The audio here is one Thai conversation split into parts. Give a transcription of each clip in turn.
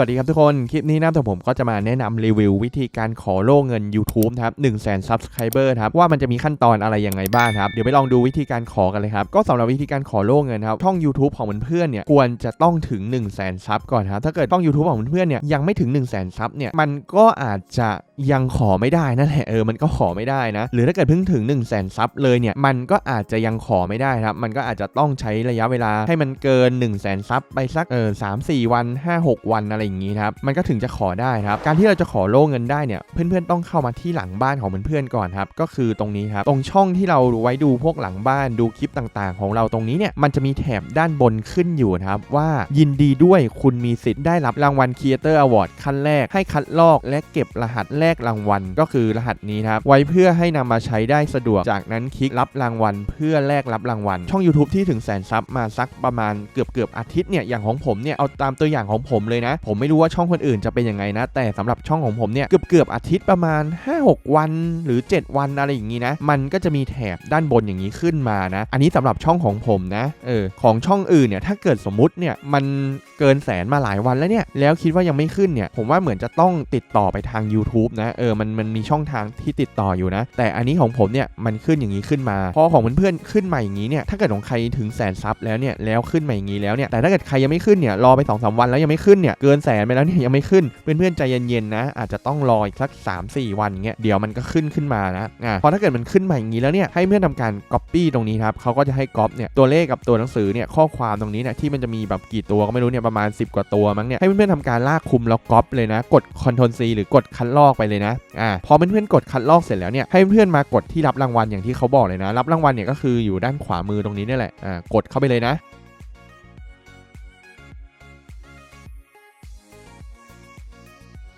สวัสดีครับทุกคน คลิปนี้นะแต่ผมก็จะมาแนะนำรีวิววิธีการขอโล่เงิน YouTube นะครับ1 0 0 0 0 0 Subscriber ครับว่ามันจะมีขั้นตอนอะไรยังไงบ้างครับ เดี๋ยวไปลองดูวิธีการขอกันเลยครับ ก็สำหรับวิธีการขอโล่เงินครับช่อง YouTube ของเพื่อนๆเนี่ยควรจะต้องถึง1 0 0 0 0แสนซับก่อนครับถ้าเกิดช่อง YouTube ของเพื่อนๆเนี่ยยังไม่ถึง1 0 0 0 0แสนซับเนี่ยมันก็อาจจะยังขอไม่ได้นั่นแหละเออมันก็ขอไม่ได้นะ หรือถ้าเกิดเพิ่งถึง1 0 0 0 0แสนซับเลยเนี่ยมันก็อาจจะยังขอไม่ได้ครับมันก็อาจจะต้องใช้ระยะเวลาให้มันเกิน1 0 0 0 0แสนซับไปสักเออสามสี่วัน 5 6 วันอะไรอย่างงี้ครับมันก็ถึงจะขอได้ครับการที่เราจะขอโล่เงินได้เนี่ยเพื่อนๆต้องเข้ามาที่หลังบ้านของเพื่อนๆก่อนครับก็คือตรงนี้ครับตรงช่องที่เราไว้ดูพวกหลังบ้านดูคลิปต่างๆ ของเราตรงนี้เนี่ยมันจะมีแถบด้านบนขึ้นอยู่นะครับว่ายินดีด้วยคุณมีสิทธิ์ได้รับรางวัล Creator Award ขั้นแรกให้คัดลอกและเก็บรหัสแลกรางวัล ก็คือรหัสนี้ครับไว้เพื่อให้นำมาใช้ได้สะดวกจากนั้นคลิกรับรางวัล เพื่อแลกรับรางวัล ช่อง YouTube ที่ถึงแสนซับมาสักประมาณเกือบเกือบอาทิตย์เนี่ยอย่างของผมเนี่ยเอาตามตัวอย่างของผมเลยนะ ผมไม่รู้ว่าช่องคนอื่นจะเป็นยังไงนะ แต่สำหรับช่องของผมเนี่ยเกือบเกือบๆอาทิตย์ประมาณ 5-6 วัน หรือ 7 วันอะไรอย่างนี้นะ มันก็จะมีแถบด้านบนอย่างนี้ขึ้นมานะ อันนี้สำหรับช่องของผมนะเออของช่องอื่นเนี่ยถ้าเกิดสมมุติเนี่ยมัน เกินแสนมาหลายวันแล้วเนี่ย แล้วคิดว่ายังไม่ขึ้นเนี่ย ผมว่าเหมือนจะต้องติดต่อไปทาง YouTube นะ เออ มัน มันมีช่องทางที่ติดต่ออยู่นะ แต่อันนี้ของผมเนี่ย มันขึ้นอย่างนี้ขึ้นมา พอของเพื่อนๆขึ้นมาอย่างนี้เนี่ย ถ้าเกิดของใครถึงแสนซับแล้วเนี่ย แล้วขึ้นมาอย่างนี้แล้วเนี่ย แต่ถ้าเกิดใครยังไม่ขึ้นเนี่ย รอไป2อสวันแล้วยังไม่ขึ้นเนี่ย เกินแสนไปแล้วเนี่ยยังไม่ขึ้น เพื่อนๆใจเย็นๆนะ อาจจะต้องรออีกสัก 3-4 วันเงี้ย เดี๋ยวมันก็ขึ้นขึ้นมานะ อ่าพอถ้าเกิดมันขึ้นมาอย่างนี้แล้วเนี่ย ให้เพื่อนทำการ copy ตรงนี้ครับเขาก็จะให้ copy เนี่ย ตัวเลขกับตัวหนังสือเนี่ย ข้อความตรงนี้เนี่ยที่มันจะมีแบบกี่ตัวก็ไม่รู้เนี่ยประมาณ 10 กว่าตัวมั้งเนี่ยให้เพื่อนๆทำการลากคุมแล้วก๊อปเลยนะ กด Ctrl C หรือกดคัดลอกไปเลยนะอ่าพอเพื่อนๆกดคัดลอกเสร็จแล้วเนี่ยให้เพื่อนๆมากดที่รับรางวัลอย่างที่เขาบอกเลยนะ รับรางวัลเนี่ยก็คืออยู่ด้านขวามือตรงนี้นี่แหละอ่ากดเข้าไปเลยนะ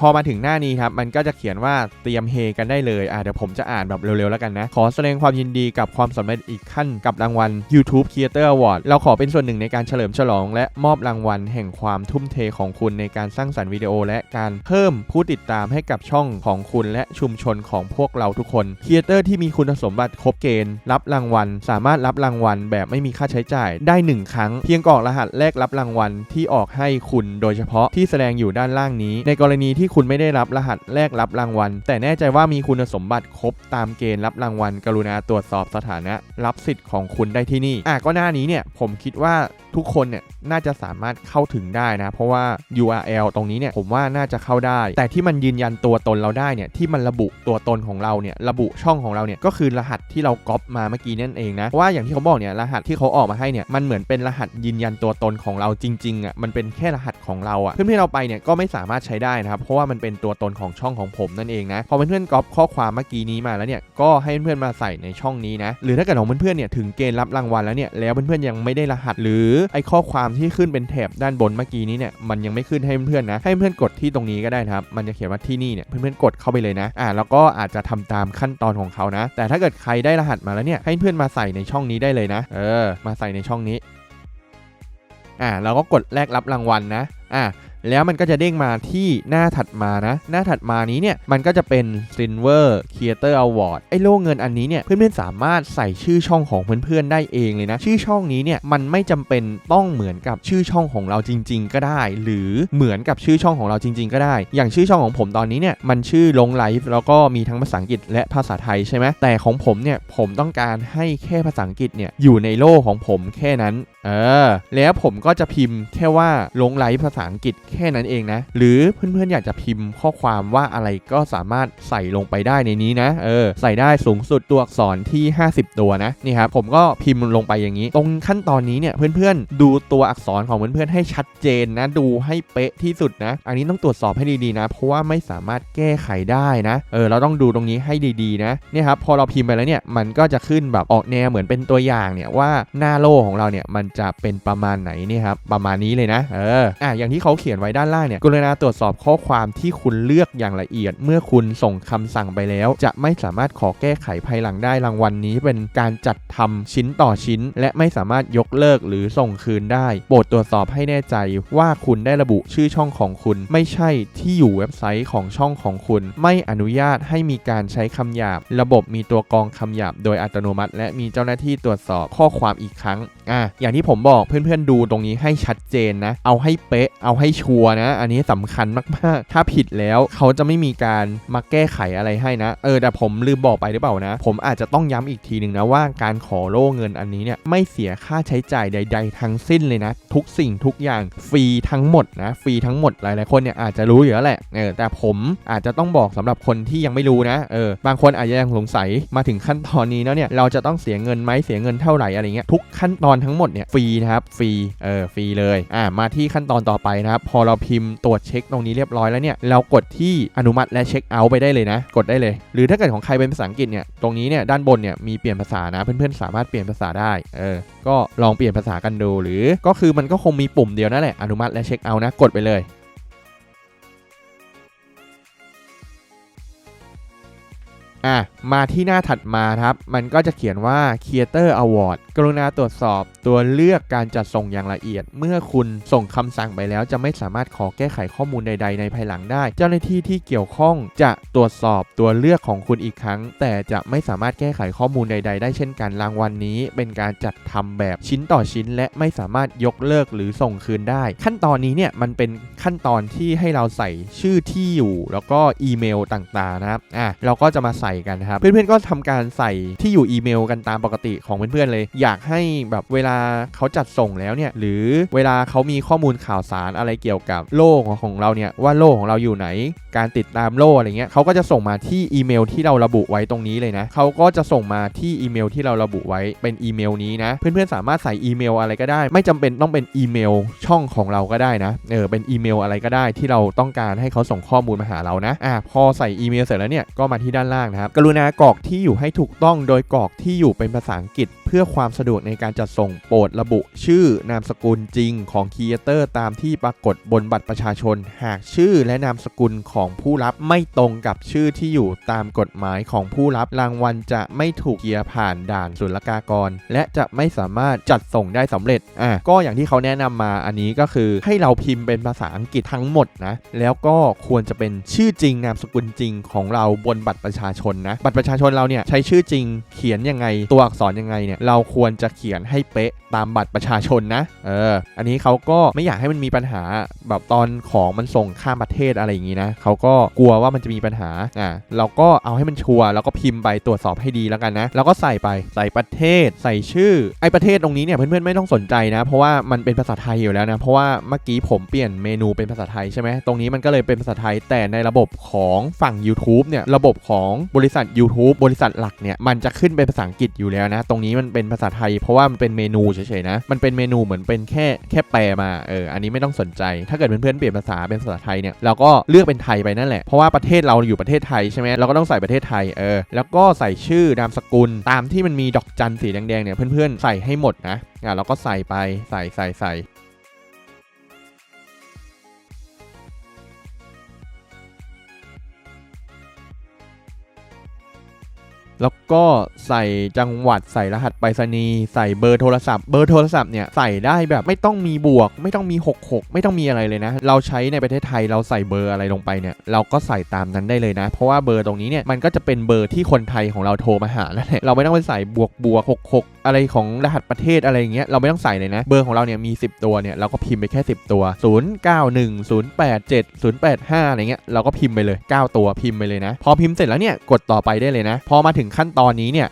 พอมาถึงหน้านี้ครับมันก็จะเขียนว่าเตรียมเฮกันได้เลยอ่าเดี๋ยวผมจะอ่านแบบเร็วๆแล้วกันนะ ขอแสดงความยินดีกับความสำเร็จอีกขั้นกับรางวัล YouTube Creator Award เราขอเป็นส่วนหนึ่งในการเฉลิมฉลอง และมอบรางวัลแห่งความทุ่มเทของคุณในการสร้างสรรค์วิดีโอ และการเพิ่มผู้ติดตามให้กับช่องของคุณและชุมชนของพวกเราทุกคนครีเอเตอร์ที่มีคุณสมบัติครบเกณฑ์ รับรางวัล สามารถรับรางวัลแบบไม่มีค่าใช้จ่ายได้ 1 ครั้ง เพียงกรอกรหัสแลกรับรางวัลที่ออกให้คุณโดยเฉพาะที่แสดงอยู่ด้านล่างนี้ ในกรณีที่คุณไม่ได้รับรหัสแลกรับรางวัล แต่แน่ใจว่ามีคุณสมบัติครบตามเกณฑ์รับรางวัล กรุณาตรวจสอบสถานะรับสิทธิ์ของคุณได้ที่นี่อะก็หน้านี้เนี่ยผมคิดว่าทุกคนเนี่ยน่าจะสามารถเข้าถึงได้นะ เพราะว่า URL ตรงนี้เนี่ยผมว่าน่าจะเข้าได้ แต่ที่มันยืนยันตัวตนเราได้เนี่ยที่มันระบุตัวตนของเราเนี่ยระบุช่องของเราเนี่ยก็คือรหัสที่เราก๊อปมาเมื่อกี้นั่นเองนะเพราะว่าอย่างที่เขาบอกเนี่ยรหัสที่เขาออกมาให้เนี่ยมันเหมือนเป็นรหัสยืนยันตัวตนของเราจริงๆอะมันเป็นแค่รหัสของเราอะเพื่อนๆเราไปเนี่ยก็ไม่สามารถใช้ได้นะครับเพราะว่ามันเป็นตัวตนของช่องของผมนั่นเองนะพอเพื่อนๆก๊อปข้อความเมื่อกี้นี้มาแล้วเนี่ยก็ให้เพื่อนๆมาใส่ในช่องนี้นะหรือถ้าเกิดของเพื่อนๆเนี่ยถึงเกณฑ์รับรางวัลแล้วเนี่ยแล้วเพื่อนๆยังไม่ได้รหัส หรือไอ้ข้อความที่ขึ้นเป็นแถบด้านบนเมื่อกี้นี้เนี่ยมันยังไม่ขึ้นให้เพื่อนๆนะให้เพื่อนกดที่ตรงนี้ก็ได้นะครับมันจะเขียนว่าที่นี่เนี่ยเพื่อนๆกดเข้าไปเลยนะอ่าแล้วก็อาจจะทำตามขั้นตอนของเขานะ แต่ถ้าเกิดใครได้รหัสมาแล้วเนี่ยให้เพื่อนมาใส่ในช่องนี้ได้เลยนะ เออ มาใส่ในช่องนี้อ่าเราก็กดแลกรับรางวัลนะอ่า แล้วมันก็จะเด้งมาที่หน้าถัดมานะ หน้าถัดมานี้เนี่ย มันก็จะเป็น Silver Creator Award ไอ้โล่เงินอันนี้เนี่ย เพื่อนๆสามารถใส่ชื่อช่องของเพื่อนๆได้เองเลยนะ ชื่อช่องนี้เนี่ย มันไม่จำเป็นต้องเหมือนกับชื่อช่องของเราจริง ๆ ก็ได้ หรือเหมือนกับชื่อช่องของเราจริง ๆ ก็ได้ อย่างชื่อช่องของผมตอนนี้เนี่ย มันชื่อลงไลฟ์แล้วก็มีทั้งภาษาอังกฤษและภาษาไทยใช่ไหมแต่ของผมเนี่ย ผมต้องการให้แค่ภาษาอังกฤษเนี่ยอยู่ในโล่ของผมแค่นั้นเออ แล้วผมก็จะพิมพ์แค่ว่าลงไลฟ์ภาษาอังกฤษแค่นั้นเองนะ หรือเพื่อนๆ อยากจะพิมพ์ข้อความว่าอะไรก็สามารถใส่ลงไปได้ในนี้นะ เออ ใส่ได้สูงสุดตัวอักษรที่ 50 ตัวนะ นี่ครับ ผมก็พิมพ์ลงไปอย่างนี้ ตรงขั้นตอนนี้เนี่ยเพื่อนๆ ดูตัวอักษรของเพื่อนๆให้ชัดเจนนะ ดูให้เป๊ะที่สุดนะ อันนี้ต้องตรวจสอบให้ดีๆนะ เพราะว่าไม่สามารถแก้ไขได้นะ เออ เราต้องดูตรงนี้ให้ดีๆนะ เนี่ยครับ พอเราพิมพ์ไปแล้วเนี่ย มันก็จะขึ้นแบบออกแนวเหมือนเป็นตัวอย่างเนี่ยว่าหน้าโลของเราเนี่ยมันจะเป็นประมาณไหนเนี่ยครับประมาณนี้เลยนะเอออะอย่างที่เขาเขียนไว้ด้านล่างเนี่ยกรุณาตรวจสอบข้อความที่คุณเลือกอย่างละเอียด เมื่อคุณส่งคำสั่งไปแล้ว จะไม่สามารถขอแก้ไขภายหลังได้รางวัลนนี้ เป็นการจัดทำชิ้นต่อชิ้น และไม่สามารถยกเลิกหรือส่งคืนได้ โปรดตรวจสอบให้แน่ใจว่าคุณได้ระบุชื่อช่องของคุณ ไม่ใช่ที่อยู่เว็บไซต์ของช่องของคุณ ไม่อนุญาตให้มีการใช้คำหยาบ ระบบมีตัวกรองคำหยาบ โดยอัตโนมัติ และมีเจ้าหน้าที่ตรวจสอบข้อความอีกครั้งอะอย่างที่ที่ผมบอกเพื่อนๆดูตรงนี้ให้ชัดเจนนะ เอาให้เป๊ะ เอาให้ชัวร์นะ อันนี้สำคัญมากๆ ถ้าผิดแล้วเขาจะไม่มีการมาแก้ไขอะไรให้นะ เออแต่ผมลืมบอกไปหรือเปล่านะ ผมอาจจะต้องย้ำอีกทีหนึ่งนะว่าการขอโล่เงินอันนี้เนี่ยไม่เสียค่าใช้จ่ายใด ๆ ทั้งสิ้นเลยนะ ทุกสิ่งทุกอย่างฟรีทั้งหมดนะฟรีทั้งหมดหลายๆคนเนี่ยอาจจะรู้อยู่แล้วแหละเออแต่ผมอาจจะต้องบอกสำหรับคนที่ยังไม่รู้นะเออบางคนอาจจะยังสงสัยมาถึงขั้นตอนนี้แล้วเนี่ยเราจะต้องเสียเงินไหมเสียเงินเท่าไหร่อะไรเงี้ยทุกขั้นตอนทั้งหมดเนี่ยฟรีนะครับฟรีเออฟรีเลยอ่ามาที่ขั้นตอนต่อไปนะครับ พอเราพิมพ์ตรวจเช็คตรงนี้เรียบร้อยแล้วเนี่ยเรากดที่อนุมัติและเช็คเอาท์ไปได้เลยนะ กดได้เลย หรือถ้าเกิดของใครเป็นภาษาอังกฤษเนี่ยตรงนี้เนี่ยด้านบนเนี่ยมีเปลี่ยนภาษานะเพื่อนๆสามารถเปลี่ยนภาษาได้เออก็ลองเปลี่ยนภาษากันดูหรือก็คือมันก็คงมีปุ่มเดียวนั่นแหละอนุมัติและเช็คเอาท์นะกดไปเลย อะมาที่หน้าถัดมาครับ มันก็จะเขียนว่า Creator Award กรุณาตรวจสอบตัวเลือกการจัดส่งอย่างละเอียด เมื่อคุณส่งคำสั่งไปแล้ว จะไม่สามารถขอแก้ไขข้อมูลใด ๆ ในภายหลังได้ เจ้าหน้าที่ที่เกี่ยวข้องจะตรวจสอบตัวเลือกของคุณอีกครั้ง แต่จะไม่สามารถแก้ไขข้อมูลใด ๆ ได้เช่นกันรางวัลนนี้ เป็นการจัดทำแบบชิ้นต่อชิ้น และไม่สามารถยกเลิกหรือส่งคืนได้ ขั้นตอนนี้เนี่ยมันเป็นขั้นตอนที่ให้เราใส่ชื่อที่อยู่ แล้วก็อีเมลต่างๆนะครับอะเราก็จะมาใส่กันครับ เพื่อนๆก็ทำการใส่ที่อยู่อีเมลกันตามปกติของเพื่อนๆเลย อยากให้แบบเวลาเขาจัดส่งแล้วเนี่ยหรือเวลาเขามีข้อมูลข่าวสารอะไรเกี่ยวกับโลกของเราเนี่ยว่าโลกของเราอยู่ไหน การติดตามโลกอะไรเงี้ยเขาก็จะส่งมาที่อีเมลที่เราระบุไว้ตรงนี้เลยนะเขาก็จะส่งมาที่อีเมลที่เราระบุไว้เป็นอีเมลนี้นะ เพื่อนๆสามารถใส่อีเมลอะไรก็ได้ ไม่จำเป็นต้องเป็นอีเมลช่องของเราก็ได้นะเออเป็นอีเมลอะไรก็ได้ที่เราต้องการให้เขาส่งข้อมูลมาหาเรานะอะพอใส่อีเมลเสร็จแล้วเนี่ยก็มาที่ด้านล่างนะครับกรุณากรอกที่อยู่ให้ถูกต้องโดยกรอกที่อยู่เป็นภาษาอังกฤษ เพื่อความสะดวกในการจัดส่งโปรดระบุ ชื่อนามสกุลจริงของครีเอเตอร์ตามที่ปรากฏบนบัตรประชาชน หากชื่อและนามสกุลของผู้รับไม่ตรงกับชื่อที่อยู่ตามกฎหมายของผู้รับรางวัลจะไม่ถูกเกียร์ผ่านด่านศุลกากร และจะไม่สามารถจัดส่งได้สำเร็จอะก็อย่างที่เขาแนะนำมาอันนี้ก็คือให้เราพิมพ์เป็นภาษาอังกฤษทั้งหมดนะแล้วก็ควรจะเป็นชื่อจริงนามสกุลจริงของเราบนบัตรประชาชนนะ บัตรประชาชนเราเนี่ยใช้ชื่อจริงเขียนยังไง ตัวอักษรยังไงเนี่ยเราควรจะเขียนให้เป๊ะตามบัตรประชาชนนะ เออ อันนี้เขาก็ไม่อยากให้มันมีปัญหาแบบตอนของมันส่งข้ามประเทศอะไรอย่างนี้นะเขาก็กลัวว่ามันจะมีปัญหา อะเราก็เอาให้มันชัวร์แล้วก็พิมพ์ไปตรวจสอบให้ดีแล้วกันนะ แล้วก็ใส่ไปใส่ประเทศ ใส่ชื่อไอประเทศตรงนี้เนี่ยเพื่อนๆไม่ต้องสนใจนะ เพราะว่ามันเป็นภาษาไทยอยู่แล้วนะ เพราะว่าเมื่อกี้ผมเปลี่ยนเมนูเป็นภาษาไทยใช่ไหมตรงนี้มันก็เลยเป็นภาษาไทยแต่ในระบบของฝั่ง YouTube เนี่ยระบบของบริษัท YouTube บริษัทหลักเนี่ยมันจะขึ้นเป็นภาษาอังกฤษอยู่แล้วนะ ตรงนี้มันเป็นภาษาไทย เพราะว่ามันเป็นเมนูเฉยๆนะ มันเป็นเมนูเหมือนเป็นแค่แค่แปลมาเอออันนี้ไม่ต้องสนใจ ถ้าเกิดเพื่อนๆเปลี่ยนภาษาเป็นภาษาไทยเนี่ยเราก็เลือกเป็นไทยไปนั่นแหละเพราะว่าประเทศเราอยู่ประเทศไทยใช่ไหมเราก็ต้องใส่ประเทศไทยเออแล้วก็ใส่ชื่อนามสกุล ตามที่มันมีดอกจันสีแดงๆเนี่ยเพื่อนๆใส่ให้หมดนะอะเราก็ใส่ไปใส่ใส่ใส่ แล้วก็ใส่จังหวัดใส่รหัสไปรษณีย์ใส่เบอร์โทรศัพท์เบอร์โทรศัพท์เนี่ยใส่ได้แบบไม่ต้องมีบวก ไม่ต้องมี 66 ไม่ต้องมีอะไรเลยนะ เราใช้ในประเทศไทยเราใส่เบอร์อะไรลงไปเนี่ยเราก็ใส่ตามนั้นได้เลยนะ เพราะว่าเบอร์ตรงนี้เนี่ยมันก็จะเป็นเบอร์ที่คนไทยของเราโทรมาหาแล้วแหละเราไม่ต้องไปใส่บวกบวก66 อะไรของรหัสประเทศอะไรอย่างเงี้ยเราไม่ต้องใส่เลยนะ เบอร์ของเราเนี่ยมี 10 ตัวเนี่ยเราก็พิมพ์ไปแค่ 10 ตัว 091 087 085อะไรเงี้ยเราก็พิมพ์ไปเลย 9 ตัวพิมพ์ไปเลยนะ พอพิมพ์เสร็จแล้วเนี่ยกดต่อไปได้เลยนะ พอมาถึงขั้นตอนนี้เนี่ย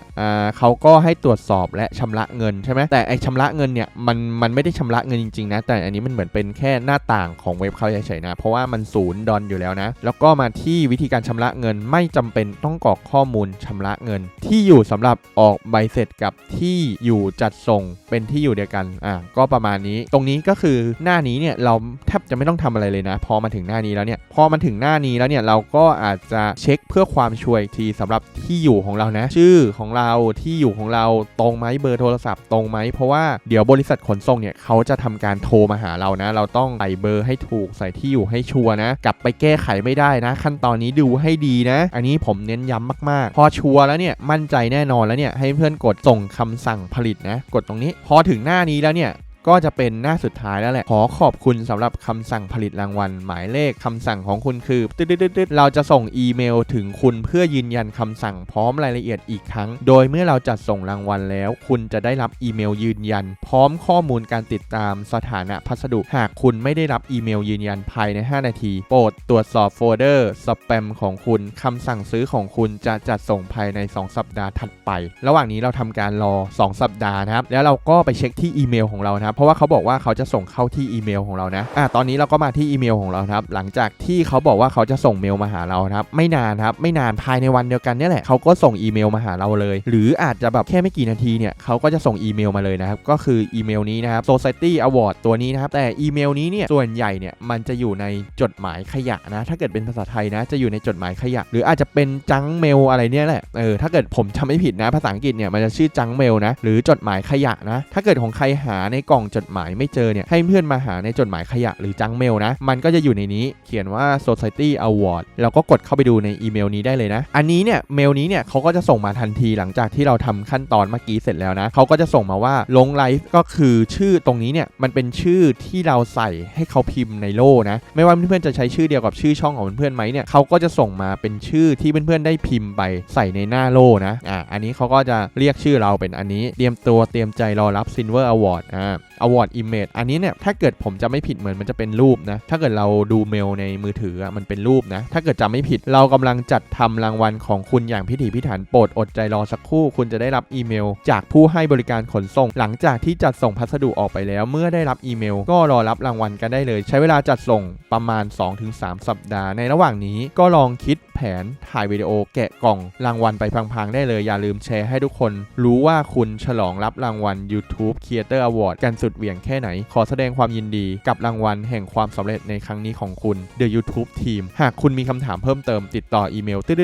เขาก็ให้ตรวจสอบและชำระเงินใช่ไหมแต่ไอชำระเงินเนี่ยมันมันไม่ได้ชำระเงินจริงๆนะแต่อันนี้มันเหมือนเป็นแค่หน้าต่างของเว็บเขาเฉยๆนะเพราะว่ามันศูนย์ดอลอยู่แล้วนะแล้วก็มาที่วิธีการชำระเงินไม่จำเป็นต้องกรอกข้อมูลชำระเงิน ที่อยู่สำหรับออกใบเสร็จกับที่อยู่จัดส่งเป็นที่อยู่เดียวกันอะก็ประมาณนี้ ตรงนี้ก็คือหน้านี้เนี่ยเราแทบจะไม่ต้องทำอะไรเลยนะ พอมาถึงหน้านี้แล้วเนี่ยพอมาถึงหน้านี้แล้วเนี่ยเราก็อาจจะเช็คเพื่อความชัวร์อีกทีสำหรับที่อยู่ของเรานะ ชื่อของเราที่อยู่ของเราตรงไหมเบอร์โทรศัพท์ตรงไหมเพราะว่าเดี๋ยวบริษัทขนส่งเนี่ยเขาจะทำการโทรมาหาเรานะ เราต้องใส่เบอร์ให้ถูกใส่ที่อยู่ให้ชัวร์นะ กลับไปแก้ไขไม่ได้นะ ขั้นตอนนี้ดูให้ดีนะ อันนี้ผมเน้นย้ำมากๆ พอชัวร์แล้วเนี่ยมั่นใจแน่นอนแล้วเนี่ยให้เพื่อนกดส่งคำสั่งผลิตนะ กดตรงนี้ พอถึงหน้านี้แล้วเนี่ย ก็จะเป็นหน้าสุดท้ายแล้วแหละ ขอขอบคุณสำหรับคำสั่งผลิตรางวัล หมายเลขคำสั่งของคุณคือตึ๊ดๆเราจะส่งอีเมลถึงคุณเพื่อยืนยันคำสั่งพร้อมรายละเอียดอีกครั้ง โดยเมื่อเราจัดส่งรางวัลแล้ว คุณจะได้รับอีเมลยืนยัน พร้อมข้อมูลการติดตามสถานะพัสดุ หากคุณไม่ได้รับอีเมลยืนยันภายใน 5 นาที โปรดตรวจสอบโฟลเดอร์สแปมของคุณคำสั่งซื้อของคุณจะจัดส่งภายใน 2 สัปดาห์ถัดไป ระหว่างนี้เราทำการรอ 2 สัปดาห์นะครับแล้วเราก็ไปเช็คที่อีเมลของเรานะครับเพราะว่าเขาบอกว่าเขาจะส่งเข้าที่อีเมลของเรานะอะตอนนี้เราก็มาที่อีเมลของเราครับหลังจากที่เขาบอกว่าเขาจะส่งเมลมาหาเราครับไม่นานครับไม่นานภายในวันเดียวกันนี่แหละเขาก็ส่งอีเมลมาหาเราเลย หรืออาจจะแบบแค่ไม่กี่นาทีเนี่ยเขาก็จะส่งอีเมลมาเลยนะครับก็คืออีเมลนี้นะครับ Society Award ตัวนี้นะครับแต่อีเมลนี้เนี่ยส่วนใหญ่เนี่ยมันจะอยู่ในจดหมายขยะนะ ถ้าเกิดเป็นภาษาไทยนะ จะอยู่ในจดหมายขยะ หรืออาจจะเป็นจังเมลอะไรเนี่ยแหละเออถ้าเกิดผมจำไม่ผิดนะภาษาอังกฤษเนี่ยมันจะชื่อจังเมลนะหรือจดหมายขยะนะถ้าเกิดของใครหาในกล่องจดหมายไม่เจอเนี่ยให้เพื่อนมาหาในจดหมายขยะหรือจังเมลนะ มันก็จะอยู่ในนี้เขียนว่า Society Award แล้วก็กดเข้าไปดูในอีเมลนี้ได้เลยนะ อันนี้เนี่ยเมลนี้เนี่ยเขาก็จะส่งมาทันทีหลังจากที่เราทำขั้นตอนเมื่อกี้เสร็จแล้วนะเขาก็จะส่งมาว่าลงไลฟ์ก็คือชื่อตรงนี้เนี่ยมันเป็นชื่อที่เราใส่ให้เขาพิมพ์ในโล่นะ ไม่ว่าเพื่อนๆจะใช้ชื่อเดียวกับชื่อช่องของเพื่อนๆไหมเนี่ยเขาก็จะส่งมาเป็นชื่อที่เพื่อนๆได้พิมพ์ไปใส่ในหน้าโล่นะอ่าอันนี้เขาก็จะเรียกชื่อเราเป็นอันนี้ เตรียมตัวเตรียมใจรอรับ Silver Award อ่า Award Image อันนี้เนี่ยถ้าเกิดผมจะไม่ผิดเหมือนมันจะเป็นรูปนะถ้าเกิดเราดูเมลในมือถืออะมันเป็นรูปนะถ้าเกิดจำไม่ผิดเรากำลังจัดทำรางวัลของคุณอย่างพิถีพิถันโปรดอดใจรอสักครู่ คุณจะได้รับอีเมล จากผู้ให้บริการขนส่ง หลังจากที่จัดส่งพัสดุออกไปแล้ว เมื่อได้รับอีเมล ก็รอรับรางวัลกันได้เลย ใช้เวลาจัดส่งประมาณ 2-3 สัปดาห์ในระหว่างนี้ก็ลองคิด แผน ถ่ายวิดีโอ แกะกล่อง รางวัลไปพังๆได้เลย อย่าลืมแชร์ให้ทุกคน รู้ว่าคุณฉลองรับรางวัล YouTube Creator Award กันสุดเหวี่ยงแค่ไหน ขอแสดงความยินดีกับรางวัลแห่งความสำเร็จในครั้งนี้ของคุณ The YouTube Team หากคุณมีคำถามเพิ่มเติมติดต่ออีเมลตื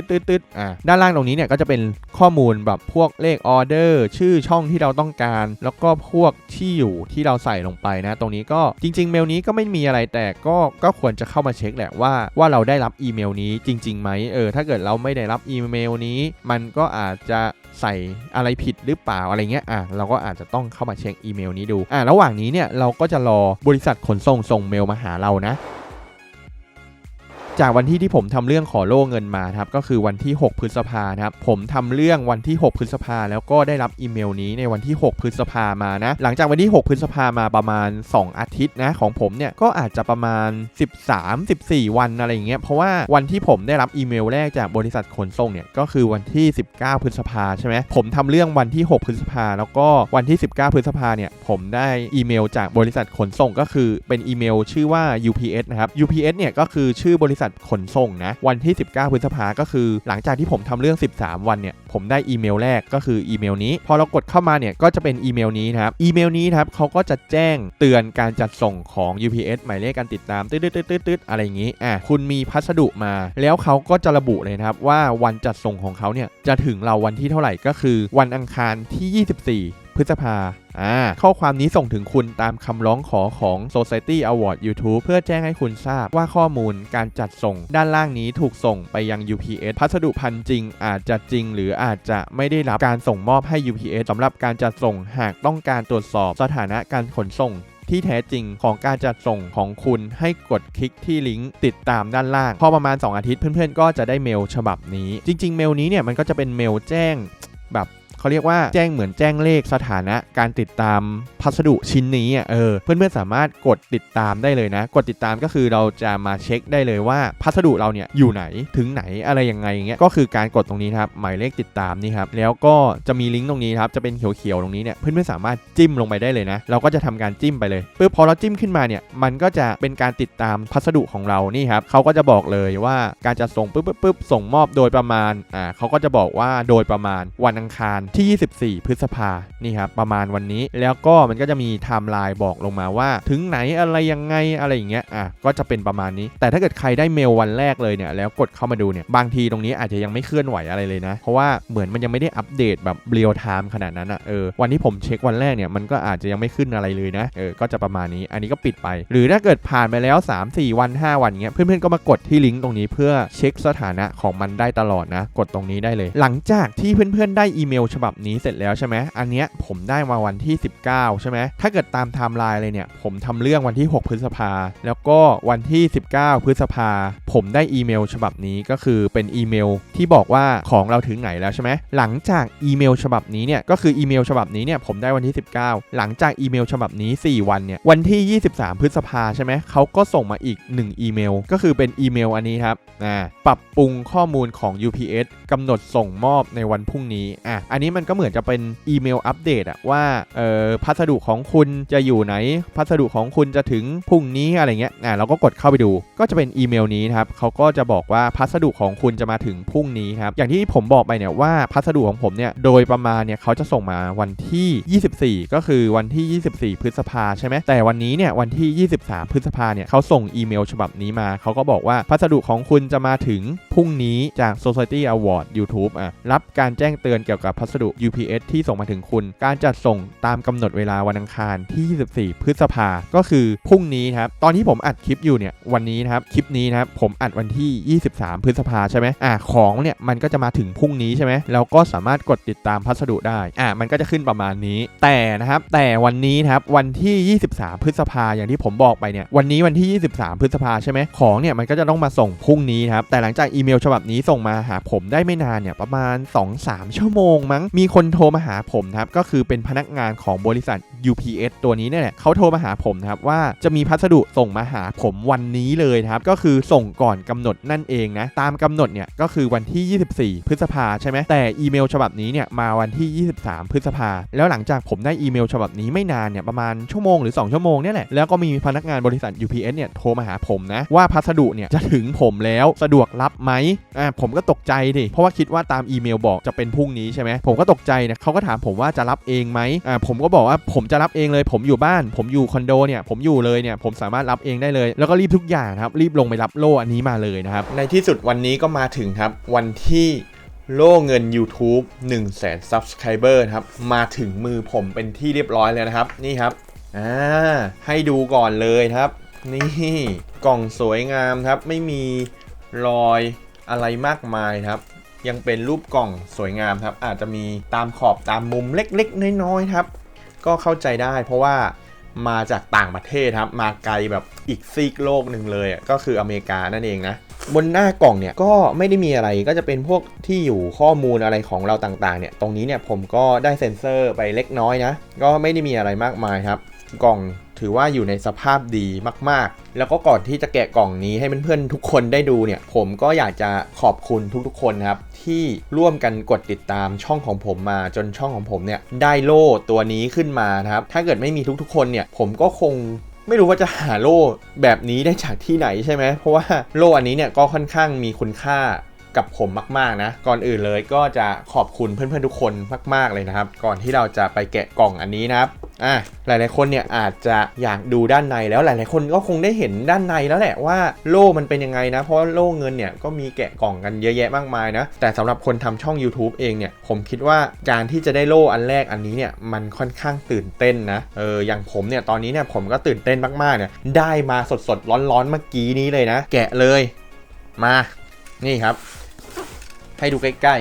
ดๆๆๆอ่าด้านล่างตรงนี้เนี่ยก็จะเป็นข้อมูลแบบพวกเลขออเดอร์ชื่อช่องที่เราต้องการ แล้วก็พวกที่อยู่ที่เราใส่ลงไปนะ ตรงนี้ก็จริง ๆ เมลนี้ก็ไม่มีอะไรแต่ก็ก็ควรจะเข้ามาเช็คแหละว่าว่าเราได้รับอีเมลนี้จริงๆไหมเออถ้าเกิดเราไม่ได้รับอีเมลนี้ มันก็อาจจะใส่อะไรผิดหรือเปล่าอะไรเงี้ยอะเราก็อาจจะต้องเข้ามาเช็คอีเมลนี้ดูอะระหว่างนี้เนี่ยเราก็จะรอบริษัทขนส่งส่งเมลมาหาเรานะ จากวันที่ที่ผมทำเรื่องขอโล่เงินมาครับก็คือวันที่ 6 พฤษภาครับผมทำเรื่องวันที่ 6 พฤษภาแล้วก็ได้รับอีเมลนี้ในวันที่ 6 พฤษภามานะ หลังจากวันที่ 6 พฤษภามาประมาณ 2 อาทิตย์นะของผมเนี่ยก็อาจจะประมาณ 13 14 วันอะไรอย่างเงี้ยเพราะว่าวันที่ผมได้รับอีเมลแรกจากบริษัทขนส่งเนี่ยก็คือวันที่ 19 พฤษภาใช่ไหมผมทำเรื่องวันที่ 6 พฤษภาแล้วก็วันที่ 19 พฤษภาเนี่ยผมได้อีเมลจากบริษัทขนส่งก็คือเป็นอีเมล ชื่อว่า UPS นะครับ UPS เนี่ยก็คือชื่อบริษัทขนส่งนะ วันที่ 19 พฤษภาก็คือ หลังจากที่ผมทำเรื่อง 13 วันเนี่ย ผมได้อีเมลแรกก็คืออีเมลนี้ พอเรากดเข้ามาเนี่ยก็จะเป็นอีเมลนี้นะครับ อีเมลนี้นะครับเขาก็จะแจ้งเตือนการจัดส่งของ UPS หมายเลขการติดตามตืดๆๆๆอะไรอย่างนี้ อะ คุณมีพัสดุมา แล้วเขาก็จะระบุเลยนะครับว่าวันจัดส่งของเขาเนี่ยจะถึงเราวันที่เท่าไหร่ก็คือ วันอังคารที่ 24 พฤษภาอ่าข้อความนี้ส่งถึงคุณตามคำร้องขอของ Society Award YouTube เพื่อแจ้งให้คุณทราบว่าข้อมูลการจัดส่ง ด้านล่างนี้ถูกส่งไปยัง UPS พัสดุพันจริง อาจจะจริง หรืออาจจะไม่ได้รับการส่งมอบให้ UPS สำหรับการจัดส่งหากต้องการตรวจสอบสถานะการขนส่งที่แท้จริงของการจัดส่งของคุณให้กดคลิกที่ลิงก์ติดตามด้านล่าง พอประมาณ 2 อาทิตย์เพื่อนๆ ก็จะได้เมลฉบับนี้ จริง ๆ เมลนี้เนี่ยมันก็จะเป็นเมลแจ้งแบบ เขาเรียกว่าแจ้งเหมือนแจ้งเลขสถานะการติดตาม พัสดุชิ้นนี้อะเออเพื่อนๆสามารถกดติดตามได้เลยนะ กดติดตามก็คือเราจะมาเช็คได้เลยว่าพัสดุเราเนี่ยอยู่ไหนถึงไหนอะไรยังไงอย่างเงี้ยก็คือการกดตรงนี้ครับหมายเลขติดตามนี่ครับแล้วก็จะมีลิงก์ตรงนี้ครับจะเป็นเขียวๆตรงนี้เนี่ยเพื่อนๆสามารถจิ้มลงไปได้เลยนะ เราก็จะทำการจิ้มไปเลยปึ๊บพอเราจิ้มขึ้นมาเนี่ยมันก็จะเป็นการติดตามพัสดุของเรานี่ครับเขาก็จะบอกเลยว่าการจะส่งปึ๊บปึ๊บปึ๊บส่งมอบโดยประมาณอ่าเขาก็จะบอกว่าโดยประมาณวันอังคารที่ 24 พฤษภานี่ครับประมาณวันนี้แล้วก็มันก็จะมีไทม์ไลน์บอกลงมาว่า ถึงไหนอะไรยังไงอะไรอย่างเงี้ยอะก็จะเป็นประมาณนี้ แต่ถ้าเกิดใครได้เมลวันแรกเลยเนี่ยแล้วกดเข้ามาดูเนี่ยบางทีตรงนี้อาจจะยังไม่เคลื่อนไหวอะไรเลยนะ เพราะว่าเหมือนมันยังไม่ได้อัปเดตแบบเรียลไทม์ขนาดนั้นอะเออวันที่ผมเช็ควันแรกเนี่ยมันก็อาจจะยังไม่ขึ้นอะไรเลยนะเออก็จะประมาณนี้อันนี้ก็ปิดไป หรือถ้าเกิดผ่านไปแล้ว 3 4 วัน 5 วันเงี้ยเพื่อนๆก็มากดที่ลิงก์ตรงนี้เพื่อเช็คสถานะของมันได้ตลอดนะ กดตรงนี้ได้เลย หลังจากที่เพื่อนๆได้อีเมล ฉบับนี้เสร็จแล้วใช่ไหมอันเนี้ยผมได้มาวันที่ 19ใช่ไหมถ้าเกิดตามไทม์ไลน์เลยเนี่ย ผมทำเรื่องวันที่ 6 พฤษภา แล้วก็วันที่ 19 พฤษภา ผมได้อีเมลฉบับนี้ก็คือเป็นอีเมลที่บอกว่าของเราถึงไหนแล้วใช่ไหมหลังจากอีเมลฉบับนี้เนี่ยก็คืออีเมลฉบับนี้เนี่ยผมได้วันที่ 19 หลังจากอีเมลฉบับนี้ 4 วันเนี่ยวันที่ 23 พฤษภาใช่ไหมเขาก็ส่งมาอีก 1 อีเมล ก็คือเป็นอีเมลอันนี้ครับอ่าปรับปรุงข้อมูลของ UPS กำหนดส่งมอบในวันพรุ่งนี้อะอันนี้มันก็เหมือนจะเป็นอีเมลอัปเดตอะว่าเอ่อพัสดุของคุณจะอยู่ไหน พัสดุของคุณจะถึงพรุ่งนี้อะไรเงี้ยอะเราก็กดเข้าไปดู ก็จะเป็นอีเมลนี้นะครับเขาก็จะบอกว่าพัสดุของคุณจะมาถึงพรุ่งนี้ครับอย่างที่ผมบอกไปเนี่ยว่าพัสดุของผมเนี่ยโดยประมาณเนี่ยเขาจะส่งมาวันที่ 24 ก็คือวันที่ 24 พฤษภาใช่ไหมแต่วันนี้เนี่ยวันที่ 23 พฤษภาเนี่ยเขาส่งอีเมลฉบับนี้มาเขาก็บอกว่าพัสดุของคุณจะมาถึงพรุ่งนี้จาก Society Award YouTube อะรับการแจ้งเตือนเกี่ยวกับพัสดุ UPS ที่ส่งมาถึงคุณ การจัดส่งตามกำหนดเวลาวันอังคารที่ 24 พฤษภาก็คือพรุ่งนี้ครับ ตอนที่ผมอัดคลิปอยู่เนี่ยวันนี้นะครับ คลิปนี้นะครับ ผมอัดวันที่ 23 พฤษภาใช่ไหมอ่าของเนี่ยมันก็จะมาถึงพรุ่งนี้ใช่ไหมแล้วก็สามารถกดติดตามพัสดุได้อ่ามันก็จะขึ้นประมาณนี้ แต่นะครับ แต่วันนี้นะครับวันที่ 23 พฤษภาอย่างที่ผมบอกไปเนี่ยวันนี้วันที่ 23 พฤษภาใช่ไหมของเนี่ยมันก็จะต้องมาส่งพรุ่งนี้ครับแต่หลังจากอีเมลฉบับนี้ส่งมาหาผมได้ไม่นานเนี่ยประมาณ 2-3 ชั่วโมงมั้งมีคนโทรมาหาผมครับก็คือเป็นพนักงานของบริษัท UPS ตัวนี้เนี่ยเขาโทรมาหาผมนะครับว่าจะมีพัสดุส่งมาหาผมวันนี้เลยครับก็คือส่งก่อนกำหนดนั่นเองนะตามกำหนดเนี่ยก็คือวันที่ 24 พฤษภาใช่ไหมแต่อีเมลฉบับนี้เนี่ยมาวันที่ 23 พฤษภาแล้วหลังจากผมได้อีเมลฉบับนี้ไม่นานเนี่ยประมาณชั่วโมงหรือ 2 ชั่วโมงเนี่ยแหละแล้วก็มีพนักงานบริษัท UPS เนี่ยโทรมาหาผมนะว่าพัสดุเนี่ยจะถึงผมแล้วสะดวกรับไหมอ่าผมก็ตกใจดิเพราะว่าคิดว่าตามอีเมลบอกจะเป็นพรุ่งนี้ใช่ไหมผมก็ตกใจนะเขาก็ถามผมว่าจะรับเองไหมอ่าผมก็บอกว่าผมจะรับเองเลย ผมอยู่บ้าน ผมอยู่คอนโดเนี่ยผมอยู่เลยเนี่ยผมสามารถรับเองได้เลย แล้วก็รีบทุกอย่างครับรีบลงไปรับโล่อันนี้มาเลยนะครับในที่สุดวันนี้ก็มาถึงครับ วันที่โล่เงิน YouTube 1 0 0 0 0 0 Subscriber ครับมาถึงมือผมเป็นที่เรียบร้อยแล้วนะครับ นี่ครับอ่าให้ดูก่อนเลยครับ นี่กล่องสวยงามครับ ไม่มีรอยอะไรมากมายครับ ยังเป็นรูปกล่องสวยงามครับ อาจจะมีตามขอบตามมุมเล็กๆ น้อยๆครับ ก็เข้าใจได้เพราะว่ามาจากต่างประเทศครับ มาไกลแบบอีกซีกโลกหนึ่งเลยอะก็คืออเมริกานั่นเองนะ บนหน้ากล่องเนี่ยก็ไม่ได้มีอะไรก็จะเป็นพวกที่อยู่ข้อมูลอะไรของเราต่างๆเนี่ยตรงนี้เนี่ยผมก็ได้เซ็นเซอร์ไปเล็กน้อยนะ ก็ไม่ได้มีอะไรมากมายครับ กล่อง ถือว่าอยู่ในสภาพดีมากๆ แล้วก็ก่อนที่จะแกะกล่องนี้ให้เพื่อนๆทุกคนได้ดูเนี่ย ผมก็อยากจะขอบคุณทุกๆคนครับ ที่ร่วมกันกดติดตามช่องของผมมาจนช่องของผมเนี่ยได้โล่ตัวนี้ขึ้นมานะครับ ถ้าเกิดไม่มีทุกๆคนเนี่ย ผมก็คงไม่รู้ว่าจะหาโล่แบบนี้ได้จากที่ไหนใช่ไหมเพราะว่าโล่อันนี้เนี่ยก็ค่อนข้างมีคุณค่า กับผมมากๆนะ ก่อนอื่นเลยก็จะขอบคุณเพื่อนๆทุกคนมาก ๆเลยนะครับ ก่อนที่เราจะไปแกะกล่องอันนี้นะครับอะหลายๆคนเนี่ยอาจจะอยากดูด้านในแล้วหลายๆคนก็คงได้เห็นด้านในแล้วแหละว่าโล่มันเป็นยังไงนะ เพราะโล่เงินเนี่ยก็มีแกะกล่องกันเยอะแยะมากมายนะแต่สำหรับคนทำช่อง YouTube เองเนี่ยผมคิดว่าการที่จะได้โล่อันแรกอันนี้เนี่ยมันค่อนข้างตื่นเต้นนะเอออย่างผมเนี่ยตอนนี้เนี่ยผมก็ตื่นเต้นมากๆเนี่ยได้มาสดๆร้อนๆเมื่อกี้นี้เลยนะ แกะเลยมานี่ครับ ให้ดูใกล้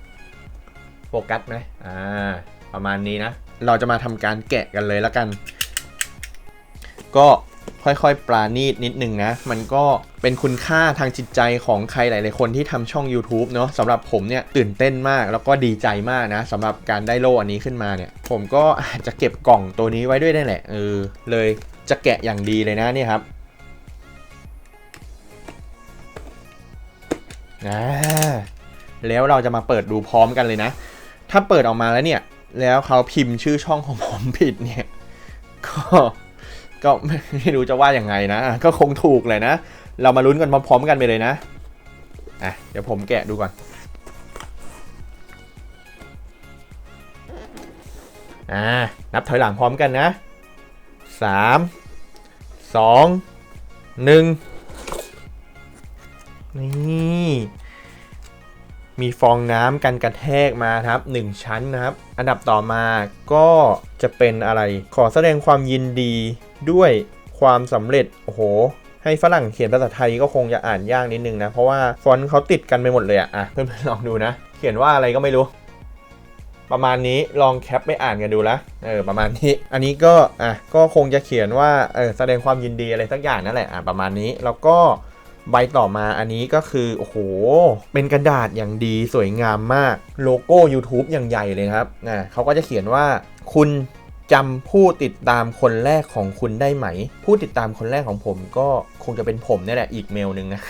ๆโฟกัสไหมอ่าประมาณนี้นะ เราจะมาทำการแกะกันเลยแล้วกัน ก็ค่อยๆ ปราณีตนิดนึงนะ มันก็เป็นคุณค่าทางจิตใจของใครหลายๆคนที่ทำช่อง YouTube เนาะสำหรับผมเนี่ยตื่นเต้นมากแล้วก็ดีใจมากนะสำหรับการได้โล่อันนี้ขึ้นมาเนี่ย ผมก็อาจจะเก็บกล่องตัวนี้ไว้ด้วยได้แหละเออเลยจะแกะอย่างดีเลยนะเนี่ยครับอ่า แล้วเราจะมาเปิดดูพร้อมกันเลยนะ ถ้าเปิดออกมาแล้วเนี่ย แล้วเขาพิมพ์ชื่อช่องของผมผิดเนี่ย ก็ก็ไม่รู้จะว่าอย่างไงนะ ก็คงถูกเลยนะ เรามาลุ้นกันพร้อมๆกันไปเลยนะ อะ เดี๋ยวผมแกะดูก่อน อ่า นับถอยหลังพร้อมกันนะสามสองหนึ่งนี่ มีฟองน้ำกันกระแทกมาครับ 1 ชั้นนะครับ อันดับต่อมาก็จะเป็นอะไร ขอแสดงความยินดีด้วยความสำเร็จ โอ้โห ให้ฝรั่งเขียนภาษาไทยก็คงจะอ่านยากนิดนึงนะ เพราะว่าฟอนต์เขาติดกันไปหมดเลยอะอะเพื่อนๆลองดูนะ เขียนว่าอะไรก็ไม่รู้ประมาณนี้ลองแคปไปอ่านกันดูละเออประมาณนี้อันนี้ก็อะก็คงจะเขียนว่าเออแสดงความยินดีอะไรสักอย่างนั่นแหละอะประมาณนี้แล้วก็ ใบต่อมาอันนี้ก็คือ โอ้โห เป็นกระดาษอย่างดีสวยงามมากโลโก้ YouTube อย่างใหญ่เลยครับนะเขาก็จะเขียนว่าคุณจำผู้ติดตามคนแรกของคุณได้ไหม ผู้ติดตามคนแรกของผมก็คงจะเป็นผมนี่แหละอีกเมลหนึ่งนะ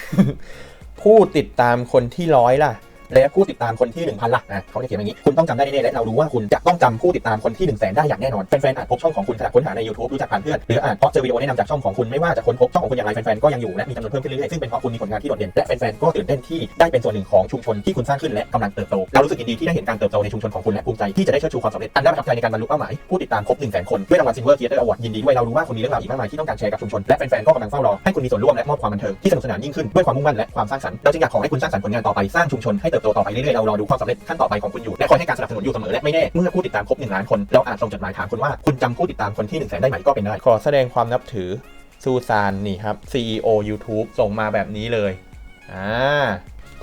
ผู้ติดตามคนที่ร้อยล่ะ และผู้ติดตามคนที่ 1,000ละนะเขาจะเขียนอย่างนี้ คุณต้องจำได้แน่ๆและเรารู้ว่าคุณจะต้องจำผู้ติดตามคนที่ 1 0 0 0 0แสนได้อย่างแน่นอนแฟนๆอาจพบช่องของคุณขณะค้นหาใน YouTube รู้จักผ่านเพื่อนหรืออาจเพราะเจอวิดีโอแนะนำจากช่องของคุณไม่ว่าจะค้นพบช่องของคุณอย่างไรแฟนๆก็ยังอยู่และมีจำนวนเพิ่มขึ้นเรื่อยๆซึ่งเป็นเพราะคุณมีผลงานที่โดดเด่นและแฟนๆก็ตื่นเต้นที่ได้เป็นส่วนหนึ่งของชุมชนที่คุณสร้างขึ้นและกำลังเติบโตเรารู้สึกยินดีที่ได้เห็นการเติบโตในชุมชนของคุณและภูมิใจที่จะได้เชิดชูความสำเร็จอันน่าประทับใจในการบรรลุเป้าหมายผู้ติดตามครบ1 0 0 0 0 0คนด้วยรางวัล Silver Creator Award ยินดีด้วยเรารู้ว่าคุณมีเรื่องราวอีกมากมายที่ต้องการแชร์กับชุมชนและแฟนๆก็กำลังเฝ้ารอให้คุณมีส่วนร่วมและมอบความบันเทิงที่สนุกสนานยิ่งขึ้นด้วยความมุ่งมั่นและความสร้างสรรค์เราจึงอยากขอให้คุณสร้างสรรค์ผลงานต่อไปสร้างชุมชนให้เติบโตต่อไปเรื่อยๆเรารอดูความสำเร็จขั้นต่อไปของคุณอยู่และคอยให้การสนับสนุนอยู่เสมอและไม่แน่เมื่อผู้ติดตามครบ1ล้านคนเราอาจส่งจดหมายถามคุณว่าคุณจำผู้ติดตามคนที่1 0 0 0 0แสนได้ไหมก็เป็นได้ขอแสดงความนับถือซูซานนี่ครับ CEO YouTube ส่งมาแบบนี้เลยอ่า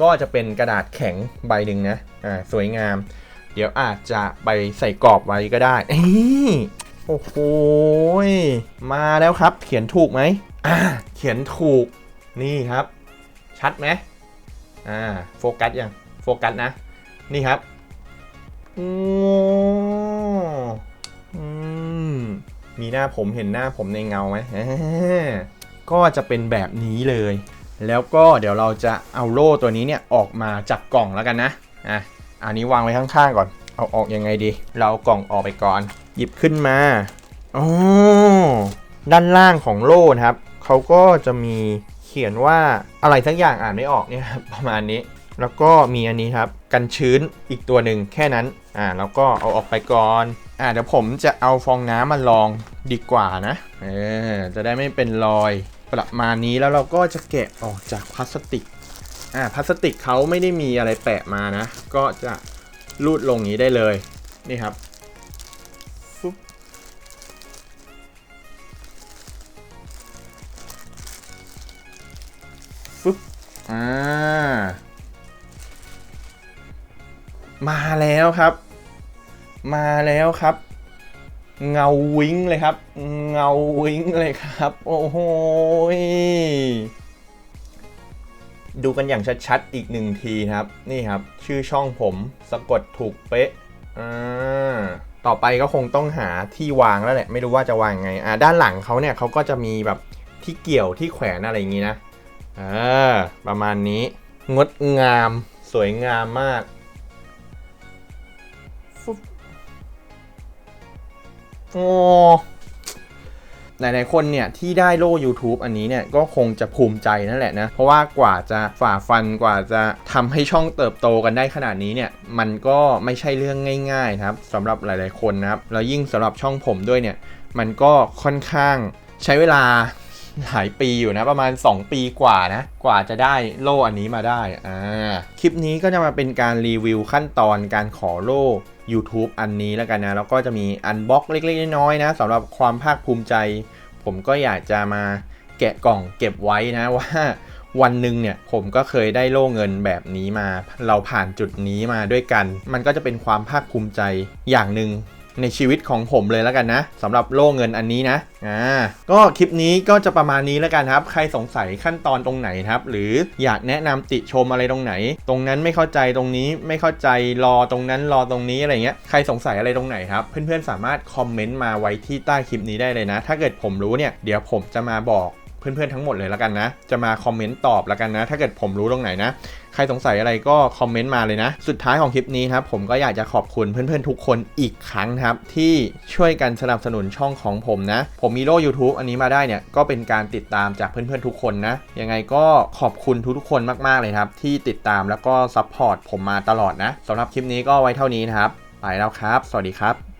ก็จะเป็นกระดาษแข็งใบหนึ่งนะอ่าสวยงาม เดี๋ยวอาจจะไปใส่กรอบไว้ก็ได้อ้ยโอ้โหยมาแล้วครับ เขียนถูกไหมอ่าเขียนถูกนี่ครับ ชัดไหมอ่าโฟกัสยัง ฟกัสนะ นี่ครับอืมมีหน้าผมเห็นหน้าผมในเงาไหมก็จะเป็นแบบนี้เลย แล้วก็เดี๋ยวเราจะเอาโล่ตัวนี้เนี่ยออกมาจากกล่องแล้วกันนะอะอันนี้วางไว้ข้างๆก่อน เอาออกยังไงดี เรากล่องออกไปก่อน หยิบขึ้นมาอ๋อด้านล่างของโล่นะครับ เขาก็จะมีเขียนว่าอะไรสักอย่างอ่านไม่ออกเนี่ยประมาณนี้ แล้วก็มีอันนี้ครับกันชื้นอีกตัวหนึ่งแค่นั้นอ่าแล้วก็เอาออกไปก่อนอ่าเดี๋ยวผมจะเอาฟองน้ำมาลองดีกว่านะเออจะได้ไม่เป็นรอยประมาณนี้แล้วเราก็จะแกะออกจากพลาสติกอ่าพลาสติกเขาไม่ได้มีอะไรแปะมานะ ก็จะรูดลงอย่างนี้ได้เลยนี่ครับฟึบฟึบอ่า มาแล้วครับ มาแล้วครับ เงาวิ้งเลยครับ เงาวิ้งเลยครับ โอ้โหดูกันอย่างชัดๆอีกหนึ่งทีครับ นี่ครับ ชื่อช่องผมสะกดถูกเป๊ะอ่าต่อไปก็คงต้องหาที่วางแล้วแหละ ไม่รู้ว่าจะวางไงอ่าด้านหลังเขาเนี่ยเขาก็จะมีแบบที่เกี่ยวที่แขวนอะไรอย่างนี้นะอ่าประมาณนี้ งดงาม สวยงามมาก โอ้หลาย ๆ คนเนี่ยที่ได้โล่ YouTube อันนี้เนี่ยก็คงจะภูมิใจนั่นแหละนะ เพราะว่ากว่าจะฝ่าฟันกว่าจะทำให้ช่องเติบโตกันได้ขนาดนี้เนี่ยมันก็ไม่ใช่เรื่องง่ายๆครับสำหรับหลาย ๆ คนนะครับแล้วยิ่งสำหรับช่องผมด้วยเนี่ยมันก็ค่อนข้างใช้เวลาหลายปีอยู่นะประมาณ 2 ปีกว่านะ กว่าจะได้โล่อันนี้มาได้อ่าคลิปนี้ก็จะมาเป็นการรีวิวขั้นตอนการขอโล่ YouTube อันนี้แล้วกันนะ แล้วก็จะมีอันบ็อกเล็กๆน้อยๆนะสำหรับความภาคภูมิใจ ผมก็อยากจะมาแกะกล่องเก็บไว้นะว่าวันหนึ่งเนี่ยผมก็เคยได้โล่เงินแบบนี้มา เราผ่านจุดนี้มาด้วยกัน มันก็จะเป็นความภาคภูมิใจอย่างหนึ่ง ในชีวิตของผมเลยแล้วกันนะสำหรับโล่เงินอันนี้นะอ่าก็คลิปนี้ก็จะประมาณนี้แล้วกันครับ ใครสงสัยขั้นตอนตรงไหนครับ หรืออยากแนะนำติชมอะไรตรงไหน ตรงนั้นไม่เข้าใจตรงนี้ไม่เข้าใจรอตรงนั้นรอตรงนี้อะไรเงี้ยใครสงสัยอะไรตรงไหนครับ เพื่อนๆสามารถคอมเมนต์มาไว้ที่ใต้คลิปนี้ได้เลยนะ ถ้าเกิดผมรู้เนี่ยเดี๋ยวผมจะมาบอกเพื่อนๆทั้งหมดเลยแล้วกันนะ จะมาคอมเมนต์ตอบแล้วกันนะ ถ้าเกิดผมรู้ตรงไหนนะ ครสงสัยอะไรก็คอมเมนต์มาเลยนะ สุดท้ายของคลิปนี้ครับผมก็อยากจะขอบคุณเพื่อนๆทุกคนอีกครั้งครับ ที่ช่วยกันสนับสนุนช่องของผมนะ ผมมีโล่ YouTube อันนี้มาได้เนี่ย ก็เป็นการติดตามจากเพื่อนๆทุกคนนะ ยังไงก็ขอบคุณทุกๆคนมากๆเลยครับ ที่ติดตามแล้วก็ซัพพอร์ตผมมาตลอดนะสำหรับคลิปนี้ก็ไว้เท่านี้นะครับไปแล้วครับ สวัสดีครับ